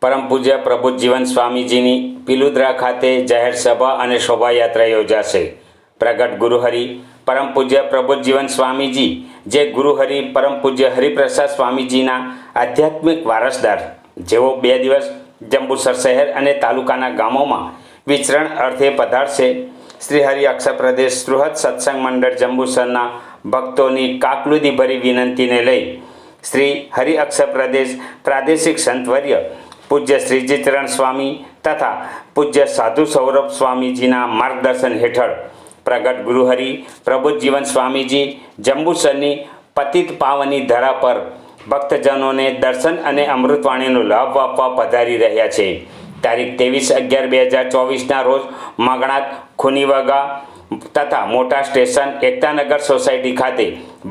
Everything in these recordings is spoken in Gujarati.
પરમ પૂજ્ય પ્રબુદ્ધજીવન સ્વામીજીની પિલુદ્રા ખાતે જાહેર સભા અને શોભાયાત્રા યોજાશે. પ્રગટ ગુરુહરિ, પરમ પૂજ્ય પ્રબુદ્ધજીવન સ્વામીજી, જે ગુરુહરિ, પરમ પૂજ્ય હરિપ્રસાદ સ્વામીજીના આધ્યાત્મિક વારસદાર, જેઓ બે દિવસ જંબુસર શહેર અને તાલુકાના ગામોમાં વિચરણ અર્થે પધારશે. શ્રી હરિ અક્ષર પ્રદેશ સૃહદ સત્સંગ મંડળ જંબુસરના ભક્તોની કાકલુદીભરી વિનંતીને લઈ શ્રી હરિ અક્ષર પ્રદેશ પ્રાદેશિક સંતવર્ય પૂજ્ય શ્રીજીચરણ સ્વામી તથા પૂજ્ય સાધુ સૌરભ સ્વામીજીના માર્ગદર્શન હેઠળ પ્રગટ ગુરુહરિ પ્રબુદ્ધજીવન સ્વામીજી જંબુસરની પતિત પાવની ધરા પર ભક્તજનોને દર્શન અને અમૃતવાણીનો લાભ આપવા પધારી રહ્યા છે. તારીખ ત્રેવીસ અગિયાર બે હજાર ચોવીસના રોજ મગણાત ખુનીવગા તથા મોટા સ્ટેશન એકતાનગર સોસાયટી ખાતે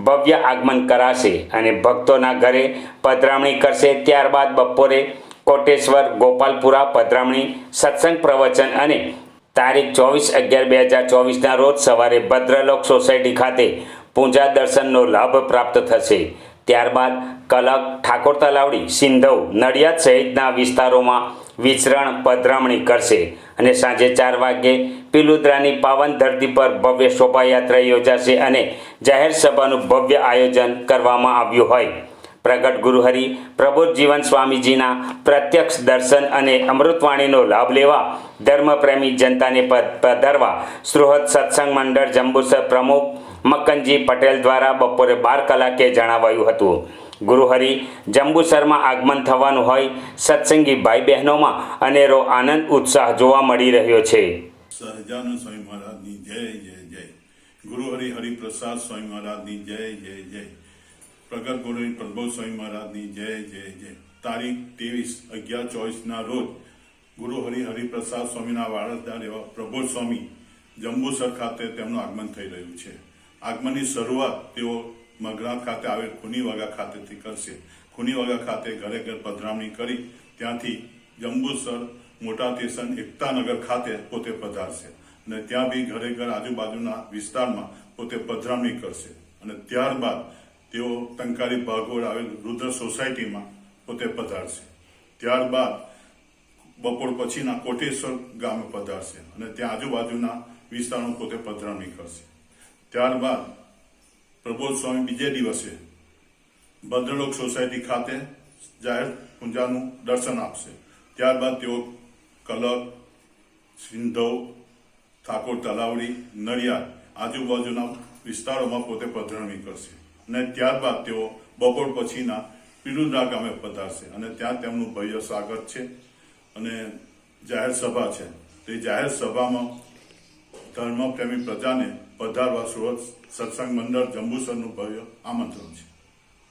ભવ્ય આગમન કરાશે અને ભક્તોના ઘરે પધરામણી કરશે. ત્યારબાદ બપોરે કોટેશ્વર, ગોપાલપુરા, પધરામણી, સત્સંગ પ્રવચન અને તારીખ ચોવીસ અગિયાર બે હજાર ચોવીસના રોજ સવારે ભદ્રલોક સોસાયટી ખાતે પૂજા દર્શનનો લાભ પ્રાપ્ત થશે. ત્યારબાદ કલક, ઠાકોર તલાવડી, સિંધવ, નડિયાદ સહિતના વિસ્તારોમાં વિચરણ, પધરામણી કરશે અને સાંજે ચાર વાગ્યે પિલુદ્રાની પાવન ધરતી પર ભવ્ય શોભાયાત્રા યોજાશે અને જાહેર સભાનું ભવ્ય આયોજન કરવામાં આવ્યું હોય. પ્રગટ ગુરુહરિ પ્રબોધ જીવન સ્વામીજીના પ્રત્યક્ષ દર્શન અને અમૃતવાણીનો લાભ લેવા ધર્મપ્રેમી જનતાને પધારવા સૃહદ સત્સંગ મંડળ જંબુસર પ્રમુખ મક્કનજી પટેલ દ્વારા બપોરે બાર કલાકે જણાવાયું હતું. ગુરુહરિ જંબુસરમાં આગમન થવાનું હોય, સત્સંગી ભાઈ બહેનોમાં અનેરો આનંદ, ઉત્સાહ જોવા મળી રહ્યો છે. સહજાનંદ સ્વામી મહારાજની જય જય જય. ગુરુ હરિ હરિપ્રસાદ સ્વામી મહારાજની જય જય જય. પ્રગટ હરિ પ્રભુ સ્વામી મહારાજની જય જય જય. તારીખ ત્રેવીસ અગિયાર ચોવીસના રોજ ગુરુ હરિ હરિપ્રસાદ સ્વામીના વારસદાર એવા પ્રભુ સ્વામી જંબુસર ખાતે તેમનું આગમન થઈ રહ્યું છે. આગમનની શરૂઆત તેઓ મગરાત ખાતે આવેલ ખૂનીવાગા ખાતેથી કરશે. ખૂનીવાગા ખાતે ઘરે ઘર પધરામણી કરી ત્યાંથી જંબુસર મોટા સ્ટેશન એકતાનગર ખાતે પોતે પધારશે અને ત્યાં બી ઘરે ઘર આજુબાજુના વિસ્તારમાં પોતે પધરામણી કરશે અને ત્યારબાદ તેઓ ટંકારી ભાગોળ આવેલ રુદ્ર સોસાયટીમાં પોતે પધારશે. ત્યારબાદ બપોર પછીના કોટેશ્વર ગામે પધારશે અને ત્યાં આજુબાજુના વિસ્તારો પોતે પધરામણી કરશે ત્યારબાદ પ્રબોધ સ્વામી બીજે દિવસે ભદ્રલોક સોસાયટી ખાતે જાહેર પૂજાનું દર્શન આપશે. ત્યારબાદ તેઓ કલક સિંધવ, ઠાકોર તલાવડી, નડિયાદ આજુબાજુના વિસ્તારોમાં પોતે પધરામણી કરશે અને ત્યારબાદ તેઓ બપોર પછીના પીલુદરા ગામે પધારશે. અને ત્યાં તેમનું ભવ્ય સ્વાગત છે અને જાહેર સભા છે. તે જાહેર સભામાં ધર્મપ્રેમી પ્રજાને પધારવા સુરત સત્સંગ મંડળ જંબુસરનું ભવ્ય આમંત્રણ છે.